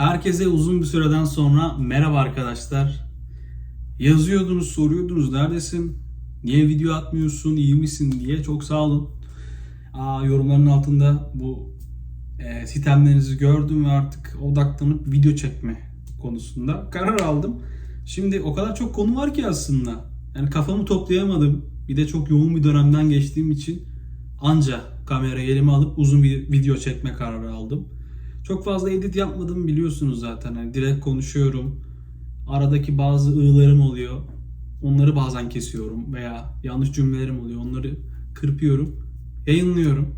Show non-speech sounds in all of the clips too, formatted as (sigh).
Herkese uzun bir süreden sonra merhaba arkadaşlar. Yazıyordunuz, soruyordunuz neredesin? Niye video atmıyorsun, iyi misin diye çok sağ olun. Aa, yorumların altında bu e, sistemlerinizi gördüm ve artık odaklanıp video çekme konusunda karar aldım. Şimdi o kadar çok konu var ki aslında. Yani kafamı toplayamadım. Bir de çok yoğun bir dönemden geçtiğim için anca kamerayı elime alıp uzun bir video çekme kararı aldım. Çok fazla edit yapmadım biliyorsunuz zaten. Hani direkt konuşuyorum. Aradaki bazı ığlarım oluyor. Onları bazen kesiyorum veya yanlış cümlelerim oluyor. Onları kırpıyorum. Yayınlıyorum.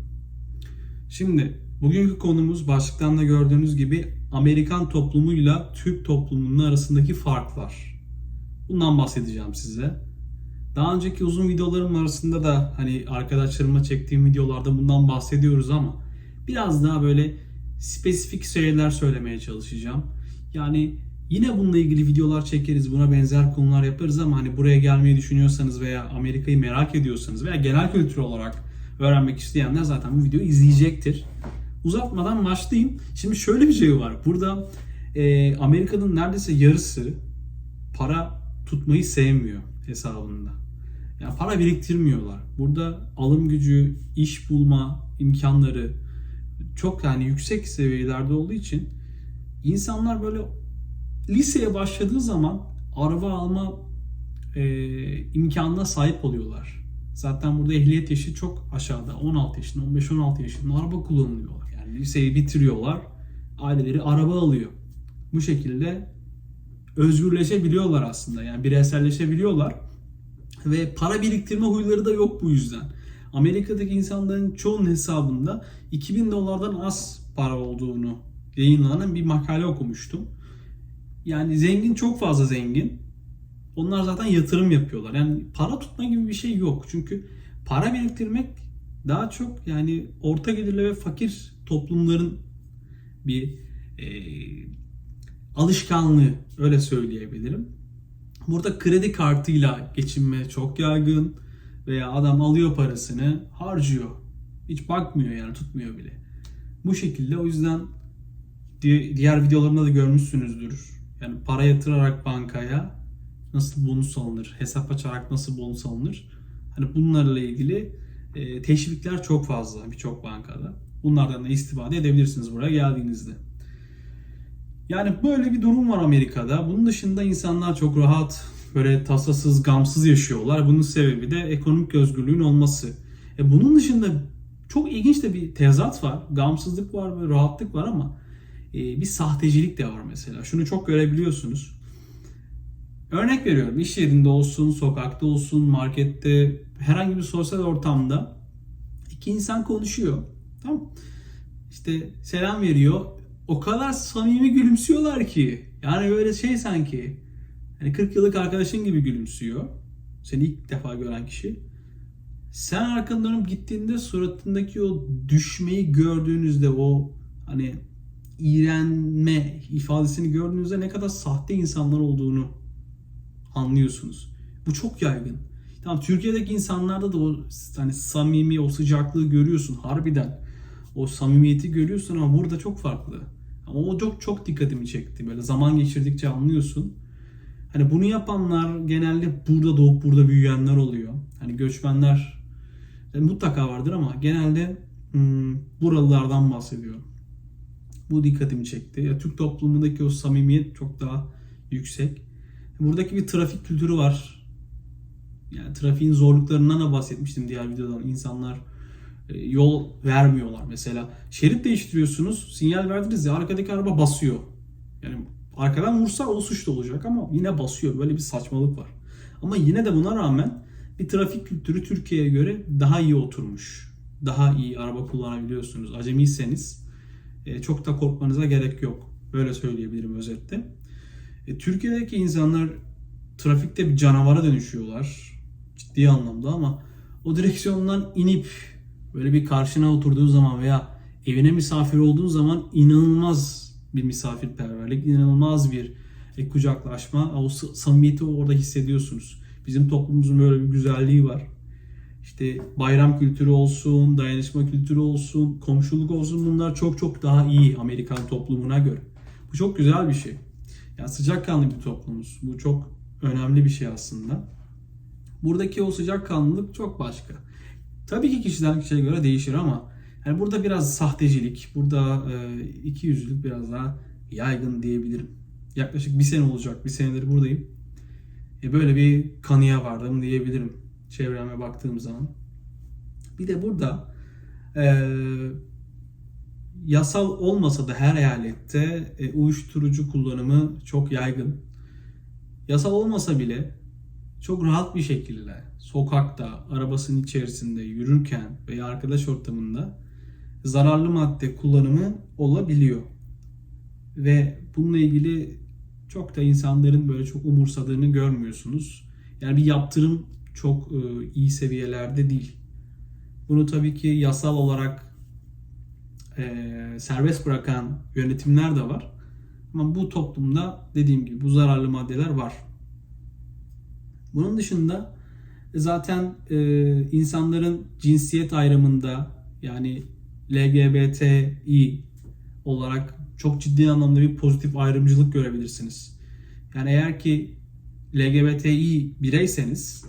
Şimdi bugünkü konumuz başlıktan da gördüğünüz gibi Amerikan toplumuyla Türk toplumunun arasındaki farklar. Bundan bahsedeceğim size. Daha önceki uzun videolarım arasında da hani arkadaşlarıma çektiğim videolarda bundan bahsediyoruz ama biraz daha böyle spesifik şeyler söylemeye çalışacağım. Yani yine bununla ilgili videolar çekeriz, buna benzer konular yaparız ama hani buraya gelmeyi düşünüyorsanız veya Amerika'yı merak ediyorsanız veya genel kültür olarak öğrenmek isteyenler zaten bu videoyu izleyecektir. Uzatmadan başlayayım. Şimdi şöyle bir şey var. Burada e, Amerika'nın neredeyse yarısı para tutmayı sevmiyor hesabında. Yani para biriktirmiyorlar. Burada alım gücü, iş bulma imkanları çok yani yüksek seviyelerde olduğu için insanlar böyle liseye başladığı zaman araba alma e, imkanına sahip oluyorlar. Zaten burada ehliyet yaşı çok aşağıda. 16 yaşında, 15-16 yaşında araba kullanıyorlar. Yani liseyi bitiriyorlar. Aileleri araba alıyor. Bu şekilde özgürleşebiliyorlar aslında. Yani bireyselleşebiliyorlar. Ve para biriktirme huyları da yok bu yüzden. Amerika'daki insanların çoğunun hesabında 2000 dolardan az para olduğunu yayınlanan bir makale okumuştum. Yani zengin çok fazla zengin. Onlar zaten yatırım yapıyorlar. Yani para tutma gibi bir şey yok. Çünkü para biriktirmek daha çok yani orta gelirli ve fakir toplumların bir e, alışkanlığı öyle söyleyebilirim. Burada kredi kartıyla geçinme çok yaygın veya adam alıyor parasını harcıyor. Hiç bakmıyor yani tutmuyor bile. Bu şekilde o yüzden diğer videolarımda da görmüşsünüzdür. Yani para yatırarak bankaya nasıl bonus alınır, hesap açarak nasıl bonus alınır. Hani bunlarla ilgili e, teşvikler çok fazla birçok bankada. Bunlardan da istifade edebilirsiniz buraya geldiğinizde. Yani böyle bir durum var Amerika'da. Bunun dışında insanlar çok rahat, böyle tasasız, gamsız yaşıyorlar. Bunun sebebi de ekonomik özgürlüğün olması. E bunun dışında çok ilginç de bir tezat var. Gamsızlık var ve rahatlık var ama e, bir sahtecilik de var mesela. Şunu çok görebiliyorsunuz. Örnek veriyorum iş yerinde olsun, sokakta olsun, markette, herhangi bir sosyal ortamda iki insan konuşuyor. Tamam İşte selam veriyor. O kadar samimi gülümsüyorlar ki. Yani böyle şey sanki. Hani 40 yıllık arkadaşın gibi gülümsüyor. Seni ilk defa gören kişi. Sen arkanı dönüp gittiğinde suratındaki o düşmeyi gördüğünüzde o hani iğrenme ifadesini gördüğünüzde ne kadar sahte insanlar olduğunu anlıyorsunuz. Bu çok yaygın. Tamam Türkiye'deki insanlarda da o hani samimi, o sıcaklığı görüyorsun harbiden. O samimiyeti görüyorsun ama burada çok farklı. Ama o çok çok dikkatimi çekti. Böyle zaman geçirdikçe anlıyorsun. Hani bunu yapanlar genelde burada doğup burada büyüyenler oluyor. Hani göçmenler yani mutlaka vardır ama genelde hmm, buralılardan bahsediyorum. Bu dikkatimi çekti. Ya Türk toplumundaki o samimiyet çok daha yüksek. Buradaki bir trafik kültürü var. Yani trafiğin zorluklarından da bahsetmiştim diğer videodan. İnsanlar e, yol vermiyorlar mesela. Şerit değiştiriyorsunuz, sinyal verdiniz ya arkadaki araba basıyor. Yani arkadan vursa o suçlu olacak ama yine basıyor. Böyle bir saçmalık var. Ama yine de buna rağmen bir trafik kültürü Türkiye'ye göre daha iyi oturmuş. Daha iyi araba kullanabiliyorsunuz. Acemiyseniz e, çok da korkmanıza gerek yok. Böyle söyleyebilirim özetle. E, Türkiye'deki insanlar trafikte bir canavara dönüşüyorlar. Ciddi anlamda ama o direksiyondan inip böyle bir karşına oturduğu zaman veya evine misafir olduğu zaman inanılmaz bir misafirperverlik, inanılmaz bir e, kucaklaşma, o samimiyeti orada hissediyorsunuz. Bizim toplumumuzun böyle bir güzelliği var. İşte bayram kültürü olsun, dayanışma kültürü olsun, komşuluk olsun bunlar çok çok daha iyi Amerikan toplumuna göre. Bu çok güzel bir şey. Yani sıcakkanlı bir toplumuz. Bu çok önemli bir şey aslında. Buradaki o sıcakkanlılık çok başka. Tabii ki kişiden kişiye göre değişir ama yani burada biraz sahtecilik, burada e, iki yüzlülük biraz daha yaygın diyebilirim. Yaklaşık bir sene olacak, bir senedir buradayım. E, böyle bir kanıya vardım diyebilirim çevreme baktığım zaman. Bir de burada e, yasal olmasa da her eyalette e, uyuşturucu kullanımı çok yaygın. Yasal olmasa bile çok rahat bir şekilde sokakta, arabasının içerisinde yürürken veya arkadaş ortamında zararlı madde kullanımı olabiliyor. Ve bununla ilgili çok da insanların böyle çok umursadığını görmüyorsunuz. Yani bir yaptırım çok e, iyi seviyelerde değil. Bunu tabii ki yasal olarak e, serbest bırakan yönetimler de var. Ama bu toplumda dediğim gibi bu zararlı maddeler var. Bunun dışında zaten e, insanların cinsiyet ayrımında yani LGBTİ olarak çok ciddi anlamda bir pozitif ayrımcılık görebilirsiniz. Yani eğer ki LGBTİ bireyseniz,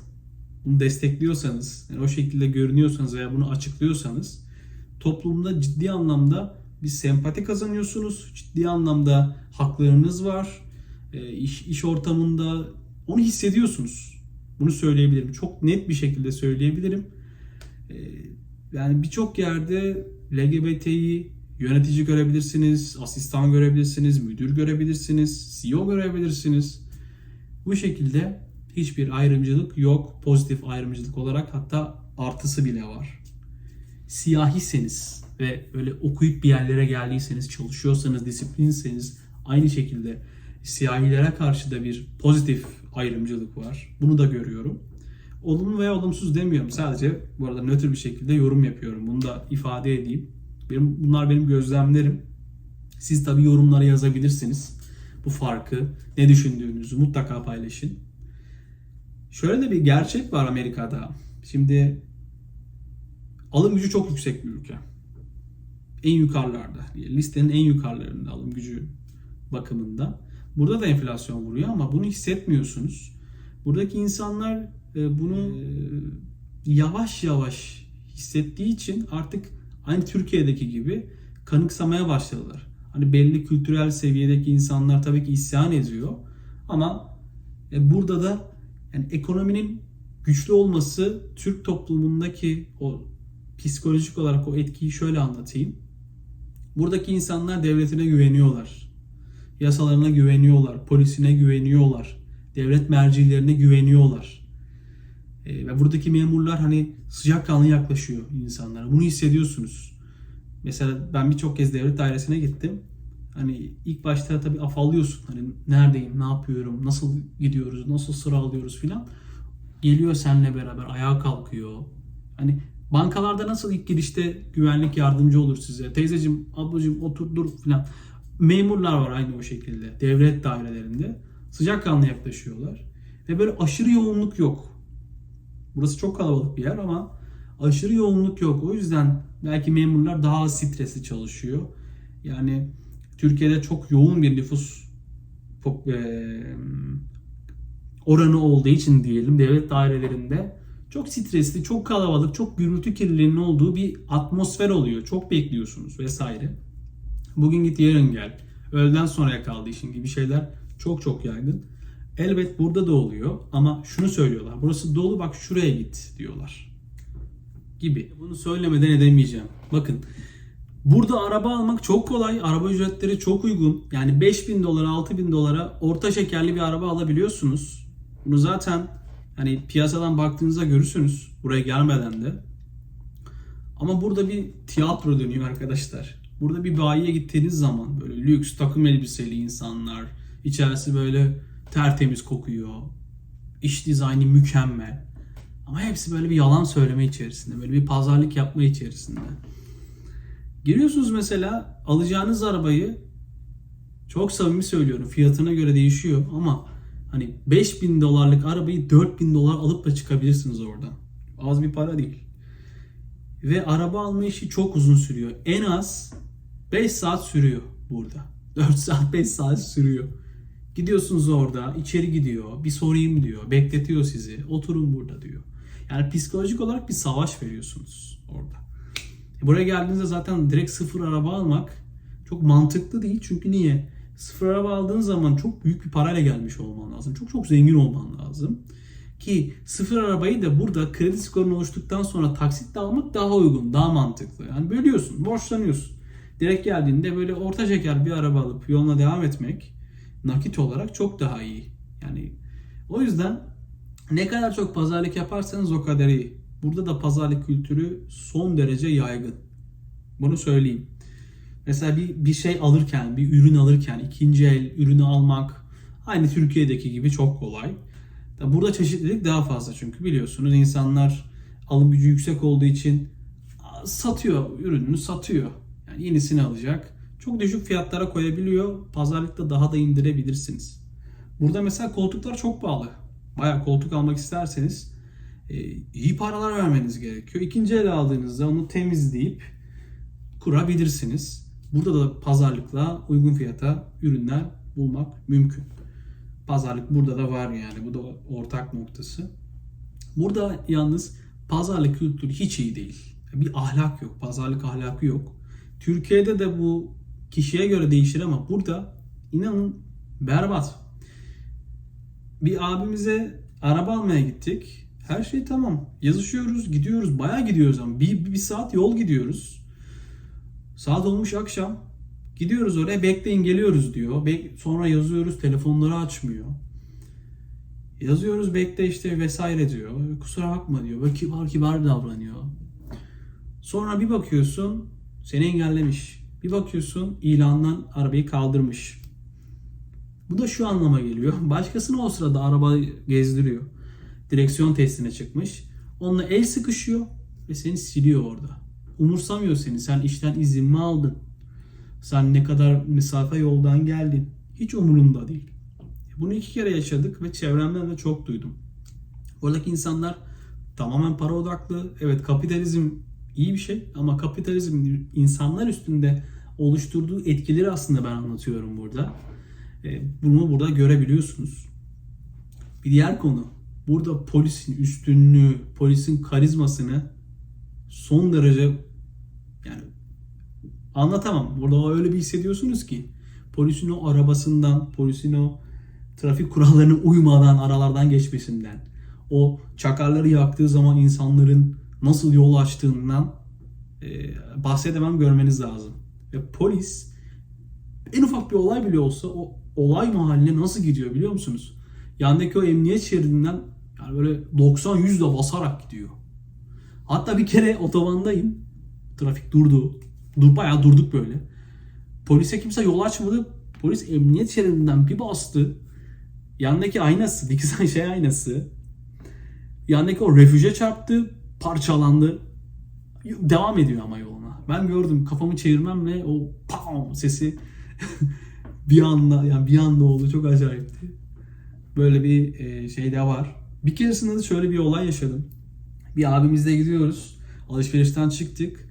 bunu destekliyorsanız, yani o şekilde görünüyorsanız veya bunu açıklıyorsanız toplumda ciddi anlamda bir sempati kazanıyorsunuz. Ciddi anlamda haklarınız var. E, iş, iş ortamında onu hissediyorsunuz. Bunu söyleyebilirim. Çok net bir şekilde söyleyebilirim. E, yani birçok yerde LGBT'yi yönetici görebilirsiniz, asistan görebilirsiniz, müdür görebilirsiniz, CEO görebilirsiniz. Bu şekilde hiçbir ayrımcılık yok. Pozitif ayrımcılık olarak hatta artısı bile var. Siyahiseniz ve öyle okuyup bir yerlere geldiyseniz, çalışıyorsanız, disiplinseniz aynı şekilde siyahilere karşı da bir pozitif ayrımcılık var. Bunu da görüyorum. Olumlu veya olumsuz demiyorum. Sadece bu arada nötr bir şekilde yorum yapıyorum. Bunu da ifade edeyim. Benim, bunlar benim gözlemlerim. Siz tabi yorumlara yazabilirsiniz. Bu farkı, ne düşündüğünüzü mutlaka paylaşın. Şöyle de bir gerçek var Amerika'da. Şimdi alım gücü çok yüksek bir ülke. En yukarılarda. Listenin en yukarılarında alım gücü bakımında. Burada da enflasyon vuruyor ama bunu hissetmiyorsunuz. Buradaki insanlar e, bunu e, yavaş yavaş hissettiği için artık aynı Türkiye'deki gibi kanıksamaya başladılar. Hani belli kültürel seviyedeki insanlar tabii ki isyan ediyor ama e, burada da yani ekonominin güçlü olması Türk toplumundaki o psikolojik olarak o etkiyi şöyle anlatayım. Buradaki insanlar devletine güveniyorlar. Yasalarına güveniyorlar, polisine güveniyorlar, devlet mercilerine güveniyorlar. E, ve buradaki memurlar hani sıcakkanlı yaklaşıyor insanlara. Bunu hissediyorsunuz. Mesela ben birçok kez devlet dairesine gittim. Hani ilk başta tabii afallıyorsun. Hani neredeyim, ne yapıyorum, nasıl gidiyoruz, nasıl sıra alıyoruz filan. Geliyor seninle beraber ayağa kalkıyor. Hani bankalarda nasıl ilk girişte güvenlik yardımcı olur size. Teyzeciğim, ablacığım otur dur filan. Memurlar var aynı o şekilde. Devlet dairelerinde. Sıcakkanlı yaklaşıyorlar. Ve böyle aşırı yoğunluk yok. Burası çok kalabalık bir yer ama aşırı yoğunluk yok. O yüzden belki memurlar daha az stresli çalışıyor. Yani Türkiye'de çok yoğun bir nüfus oranı olduğu için diyelim devlet dairelerinde çok stresli, çok kalabalık, çok gürültü kirliliğinin olduğu bir atmosfer oluyor. Çok bekliyorsunuz vesaire. Bugün git yarın gel. Öğleden sonraya kaldı işin gibi şeyler çok çok yaygın. Elbet burada da oluyor ama şunu söylüyorlar. Burası dolu bak şuraya git diyorlar. Gibi. Bunu söylemeden edemeyeceğim. Bakın burada araba almak çok kolay. Araba ücretleri çok uygun. Yani 5000 dolara 6000 dolara orta şekerli bir araba alabiliyorsunuz. Bunu zaten hani piyasadan baktığınızda görürsünüz. Buraya gelmeden de. Ama burada bir tiyatro dönüyor arkadaşlar. Burada bir bayiye gittiğiniz zaman böyle lüks takım elbiseli insanlar, içerisi böyle tertemiz kokuyor. İş dizaynı mükemmel. Ama hepsi böyle bir yalan söyleme içerisinde. Böyle bir pazarlık yapma içerisinde. Giriyorsunuz mesela alacağınız arabayı çok samimi söylüyorum fiyatına göre değişiyor ama hani 5000 dolarlık arabayı 4000 dolar alıp da çıkabilirsiniz oradan. Az bir para değil. Ve araba alma işi çok uzun sürüyor. En az 5 saat sürüyor burada. (laughs) 4 saat 5 saat sürüyor. Gidiyorsunuz orada içeri gidiyor bir sorayım diyor bekletiyor sizi oturun burada diyor. Yani psikolojik olarak bir savaş veriyorsunuz orada. Buraya geldiğinizde zaten direkt sıfır araba almak çok mantıklı değil. Çünkü niye? Sıfır araba aldığın zaman çok büyük bir parayla gelmiş olman lazım. Çok çok zengin olman lazım. Ki sıfır arabayı da burada kredi skorun oluştuktan sonra taksitle almak daha uygun, daha mantıklı. Yani bölüyorsun, borçlanıyorsun. Direkt geldiğinde böyle orta şeker bir araba alıp yoluna devam etmek nakit olarak çok daha iyi. Yani o yüzden ne kadar çok pazarlık yaparsanız o kadar iyi. Burada da pazarlık kültürü son derece yaygın. Bunu söyleyeyim. Mesela bir, bir şey alırken, bir ürün alırken ikinci el ürünü almak aynı Türkiye'deki gibi çok kolay. Burada çeşitlilik daha fazla çünkü biliyorsunuz insanlar alım gücü yüksek olduğu için satıyor, ürününü satıyor. Yani yenisini alacak. Çok düşük fiyatlara koyabiliyor. Pazarlıkta daha da indirebilirsiniz. Burada mesela koltuklar çok pahalı. Bayağı koltuk almak isterseniz e, iyi paralar vermeniz gerekiyor. İkinci el aldığınızda onu temizleyip kurabilirsiniz. Burada da pazarlıkla uygun fiyata ürünler bulmak mümkün. Pazarlık burada da var yani. Bu da ortak noktası. Burada yalnız pazarlık kültürü hiç iyi değil. Bir ahlak yok. Pazarlık ahlakı yok. Türkiye'de de bu kişiye göre değişir ama burada inanın berbat. Bir abimize araba almaya gittik. Her şey tamam. Yazışıyoruz, gidiyoruz. Bayağı gidiyoruz ama bir, bir saat yol gidiyoruz. Saat olmuş akşam. Gidiyoruz oraya bekleyin geliyoruz diyor. Bek- sonra yazıyoruz telefonları açmıyor. Yazıyoruz bekle işte vesaire diyor. Kusura bakma diyor. Böyle kibar kibar davranıyor. Sonra bir bakıyorsun seni engellemiş. Bir bakıyorsun ilandan arabayı kaldırmış. Bu da şu anlama geliyor. (laughs) Başkasına o sırada araba gezdiriyor. Direksiyon testine çıkmış. Onunla el sıkışıyor ve seni siliyor orada. Umursamıyor seni. Sen işten izin mi aldın? Sen ne kadar mesafe yoldan geldin? Hiç umurunda değil. Bunu iki kere yaşadık ve çevremden de çok duydum. Oradaki insanlar tamamen para odaklı. Evet kapitalizm iyi bir şey ama kapitalizm insanlar üstünde oluşturduğu etkileri aslında ben anlatıyorum burada. E, Bunu burada görebiliyorsunuz. Bir diğer konu. Burada polisin üstünlüğü, polisin karizmasını son derece yani anlatamam. Burada öyle bir hissediyorsunuz ki polisin o arabasından, polisin o trafik kurallarına uymadan aralardan geçmesinden, o çakarları yaktığı zaman insanların nasıl yol açtığından e, bahsedemem görmeniz lazım. Ve polis en ufak bir olay bile olsa o olay mahalline nasıl gidiyor biliyor musunuz? Yandaki o emniyet şeridinden yani böyle 90-100 de basarak gidiyor. Hatta bir kere otobandayım. Trafik durdu. Dur, bayağı durduk böyle. Polise kimse yol açmadı. Polis emniyet şeridinden bir bastı. Yandaki aynası, (laughs) dikiz şey aynası. Yandaki o refüje çarptı, parçalandı. Devam ediyor ama yoluna. Ben gördüm kafamı çevirmemle o pam sesi (laughs) bir anda yani bir anda oldu çok acayipti. Böyle bir e, şey de var. Bir keresinde de şöyle bir olay yaşadım. Bir abimizle gidiyoruz. Alışverişten çıktık.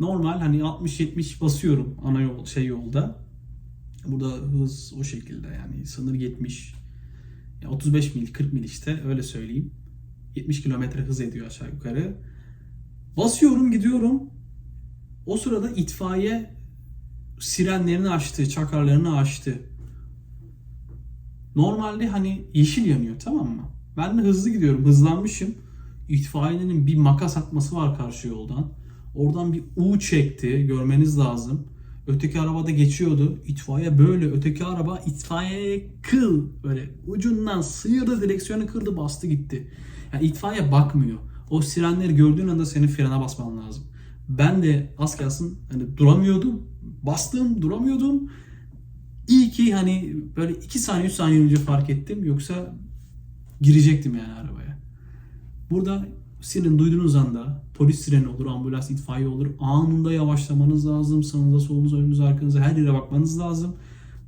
Normal hani 60-70 basıyorum ana yol şey yolda. Burada hız o şekilde yani sınır 70. Ya 35 mil 40 mil işte öyle söyleyeyim. 70 kilometre hız ediyor aşağı yukarı. Basıyorum gidiyorum. O sırada itfaiye sirenlerini açtı, çakarlarını açtı. Normalde hani yeşil yanıyor tamam mı? Ben de hızlı gidiyorum, hızlanmışım. İtfaiyenin bir makas atması var karşı yoldan. Oradan bir U çekti, görmeniz lazım. Öteki arabada geçiyordu. İtfaiye böyle, öteki araba itfaiyeye kıl. Böyle ucundan sıyırdı, direksiyonu kırdı, bastı gitti. Yani itfaiye bakmıyor. O sirenleri gördüğün anda senin frene basman lazım. Ben de az kalsın hani duramıyordum. Bastım, duramıyordum. İyi ki hani böyle 2 saniye 3 saniye önce fark ettim. Yoksa girecektim yani arabaya. Burada siren duyduğunuz anda polis sireni olur, ambulans, itfaiye olur. Anında yavaşlamanız lazım. Sağınıza, solunuza, önünüze, arkanıza her yere bakmanız lazım.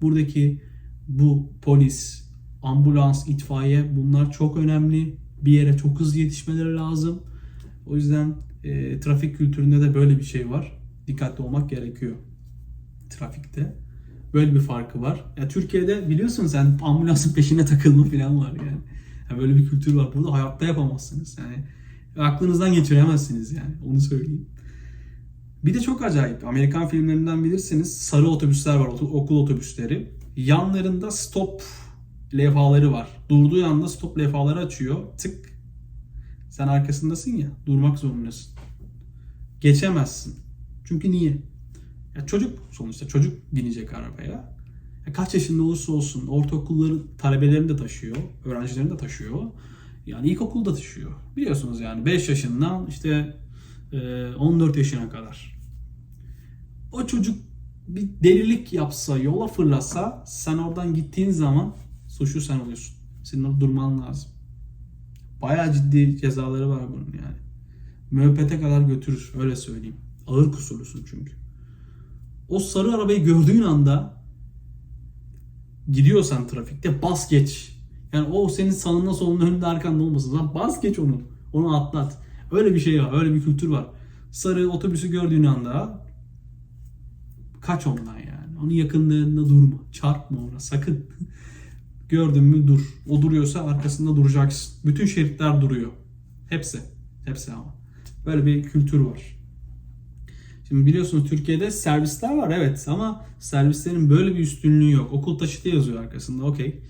Buradaki bu polis, ambulans, itfaiye bunlar çok önemli. Bir yere çok hızlı yetişmeleri lazım. O yüzden e, trafik kültüründe de böyle bir şey var. Dikkatli olmak gerekiyor trafikte. Böyle bir farkı var. Ya Türkiye'de biliyorsun sen ambulansın peşine takılma falan var yani. Ya böyle bir kültür var. Burada hayatta yapamazsınız. Yani aklınızdan geçiremezsiniz yani. Onu söyleyeyim. Bir de çok acayip. Amerikan filmlerinden bilirsiniz. Sarı otobüsler var. Okul otobüsleri. Yanlarında stop levhaları var. Durduğu anda stop levhaları açıyor. Tık. Sen arkasındasın ya. Durmak zorundasın. Geçemezsin. Çünkü niye? Ya çocuk sonuçta çocuk binecek arabaya. Ya kaç yaşında olursa olsun ortaokulları talebelerini de taşıyor, öğrencilerini de taşıyor. Yani ilkokulda taşıyor. Biliyorsunuz yani 5 yaşından işte e, 14 yaşına kadar. O çocuk bir delilik yapsa, yola fırlasa sen oradan gittiğin zaman suçlu sen oluyorsun. Senin orada durman lazım. Bayağı ciddi cezaları var bunun yani. Müebbete kadar götürür öyle söyleyeyim. Ağır kusurlusun çünkü. O sarı arabayı gördüğün anda gidiyorsan trafikte bas geç. Yani o senin sağında solunda önünde arkanda olmasın. Lan bas geç onu. Onu atlat. Öyle bir şey var. Öyle bir kültür var. Sarı otobüsü gördüğün anda kaç ondan yani. Onun yakınlığında durma. Çarpma ona sakın. Gördün mü dur. O duruyorsa arkasında duracaksın. Bütün şeritler duruyor. Hepsi. Hepsi ama. Böyle bir kültür var. Şimdi biliyorsunuz Türkiye'de servisler var evet ama servislerin böyle bir üstünlüğü yok. Okul taşıtı yazıyor arkasında okey.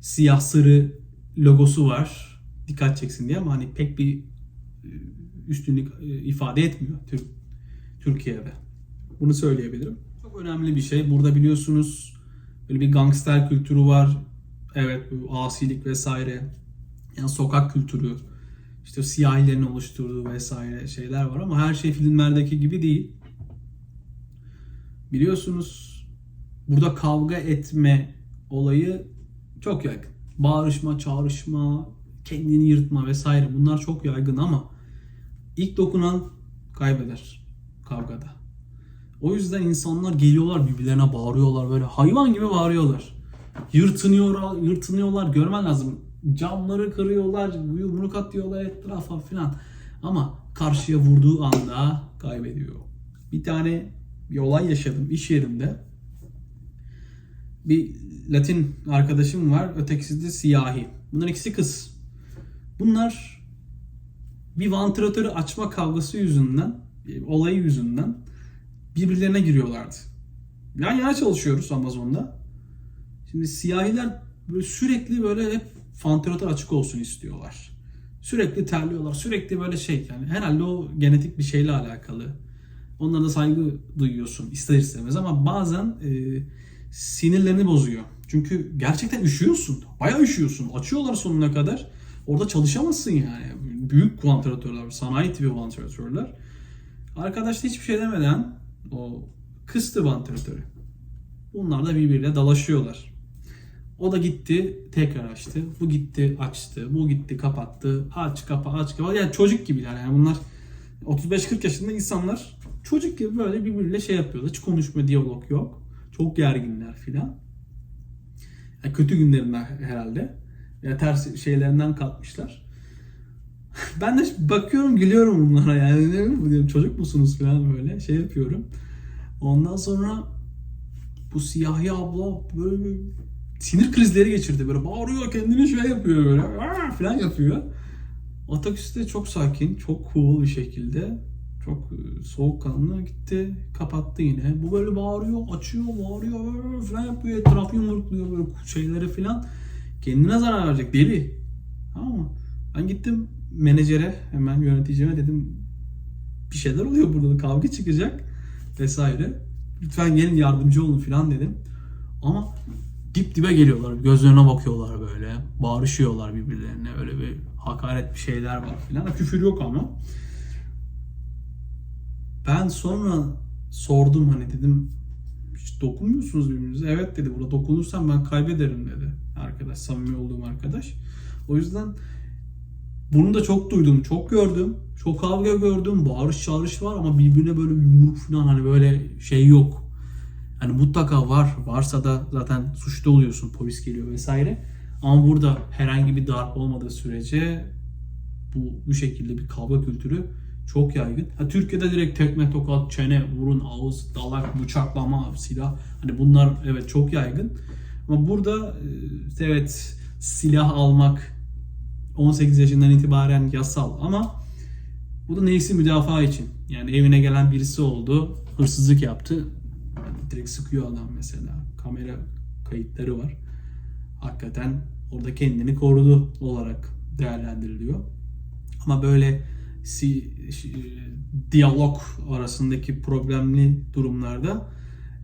Siyah sarı logosu var. Dikkat çeksin diye ama hani pek bir e, üstünlük e, ifade etmiyor Türk Türkiye'de. Bunu söyleyebilirim. Çok önemli bir şey. Burada biliyorsunuz böyle bir gangster kültürü var. Evet bu asilik vesaire. Yani sokak kültürü. İşte siyahilerin oluşturduğu vesaire şeyler var ama her şey filmlerdeki gibi değil. Biliyorsunuz burada kavga etme olayı çok yaygın. Bağırışma, çağrışma, kendini yırtma vesaire bunlar çok yaygın ama ilk dokunan kaybeder kavgada. O yüzden insanlar geliyorlar birbirlerine bağırıyorlar böyle hayvan gibi bağırıyorlar. Yırtınıyorlar, yırtınıyorlar görmen lazım. Camları kırıyorlar, yumruk atıyorlar etrafa filan. Ama karşıya vurduğu anda kaybediyor. Bir tane bir olay yaşadım iş yerimde. Bir Latin arkadaşım var, ötekisi de siyahi. Bunlar ikisi kız. Bunlar bir vantilatörü açma kavgası yüzünden, olayı yüzünden birbirlerine giriyorlardı. Yan yana çalışıyoruz Amazon'da. Şimdi siyahiler böyle sürekli böyle hep vantilatör açık olsun istiyorlar. Sürekli terliyorlar. Sürekli böyle şey yani herhalde o genetik bir şeyle alakalı. Onlara da saygı duyuyorsun ister istemez ama bazen e, sinirlerini bozuyor. Çünkü gerçekten üşüyorsun. Bayağı üşüyorsun. Açıyorlar sonuna kadar. Orada çalışamazsın yani. Büyük vantilatörler, sanayi tipi vantilatörler. Arkadaş da hiçbir şey demeden o kıstı vantilatörü. Bunlar da birbiriyle dalaşıyorlar. O da gitti tekrar açtı. Bu gitti açtı. Bu gitti kapattı. Aç kapa aç kapa. Yani çocuk gibiler yani bunlar 35-40 yaşında insanlar çocuk gibi böyle birbiriyle şey yapıyorlar. Hiç konuşma, diyalog yok. Çok gerginler filan. Yani kötü günlerinden herhalde. Ya ters şeylerinden kalkmışlar. (laughs) ben de bakıyorum gülüyorum bunlara yani. Ne diyorum, çocuk musunuz falan böyle şey yapıyorum. Ondan sonra bu siyahi abla böyle bir sinir krizleri geçirdi. Böyle bağırıyor kendini şey yapıyor böyle "Aa!" falan yapıyor. Otobüste çok sakin, çok cool bir şekilde çok e, soğukkanlı gitti, kapattı yine. Bu böyle bağırıyor, açıyor, bağırıyor falan yapıyor. Etrafı yumrukluyor böyle şeyleri falan. Kendine zarar verecek deli. Tamam mı? Ben gittim menajere, hemen yöneticime dedim bir şeyler oluyor burada da kavga çıkacak vesaire. Lütfen gelin yardımcı olun falan dedim. Ama dip dibe geliyorlar. Gözlerine bakıyorlar böyle. Bağırışıyorlar birbirlerine. Öyle bir hakaret bir şeyler var filan. Küfür yok ama. Ben sonra sordum hani dedim hiç dokunmuyorsunuz birbirinize. Evet dedi burada dokunursam ben kaybederim dedi arkadaş. Samimi olduğum arkadaş. O yüzden bunu da çok duydum, çok gördüm. Çok kavga gördüm, bağırış çağırış var ama birbirine böyle yumruk falan hani böyle şey yok. Hani mutlaka var. Varsa da zaten suçlu oluyorsun. Polis geliyor vesaire. Ama burada herhangi bir darp olmadığı sürece bu bu şekilde bir kavga kültürü Çok yaygın. Ha, Türkiye'de direkt tekme, tokat, çene, vurun, ağız, dalak, bıçaklama, silah. Hani bunlar evet çok yaygın. Ama burada e, evet silah almak 18 yaşından itibaren yasal ama bu da neyse müdafaa için. Yani evine gelen birisi oldu, hırsızlık yaptı. Direkt sıkıyor adam mesela. Kamera kayıtları var. Hakikaten orada kendini korudu olarak değerlendiriliyor. Ama böyle si, diyalog arasındaki problemli durumlarda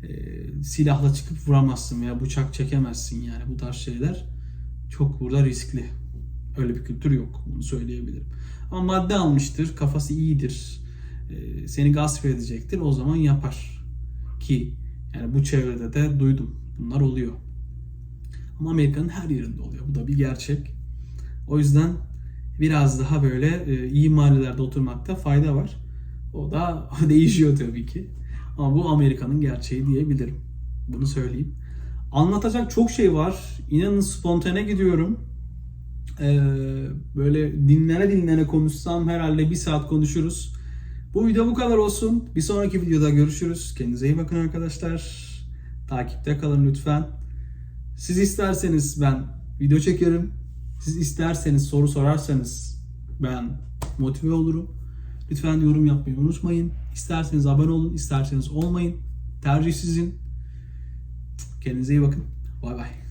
e, silahla çıkıp vuramazsın veya bıçak çekemezsin yani bu tarz şeyler çok burada riskli. Öyle bir kültür yok. Bunu söyleyebilirim. Ama madde almıştır, kafası iyidir, e, seni gasp edecektir. O zaman yapar. Ki yani bu çevrede de duydum. Bunlar oluyor. Ama Amerika'nın her yerinde oluyor. Bu da bir gerçek. O yüzden biraz daha böyle e, iyi mahallelerde oturmakta fayda var. O da (laughs) değişiyor tabii ki. Ama bu Amerika'nın gerçeği diyebilirim. Bunu söyleyeyim. Anlatacak çok şey var. İnanın spontane gidiyorum. Ee, böyle dinlene dinlene konuşsam herhalde bir saat konuşuruz. Bu video bu kadar olsun. Bir sonraki videoda görüşürüz. Kendinize iyi bakın arkadaşlar. Takipte kalın lütfen. Siz isterseniz ben video çekerim. Siz isterseniz soru sorarsanız ben motive olurum. Lütfen yorum yapmayı unutmayın. İsterseniz abone olun, isterseniz olmayın. Tercih sizin. Kendinize iyi bakın. Bay bay.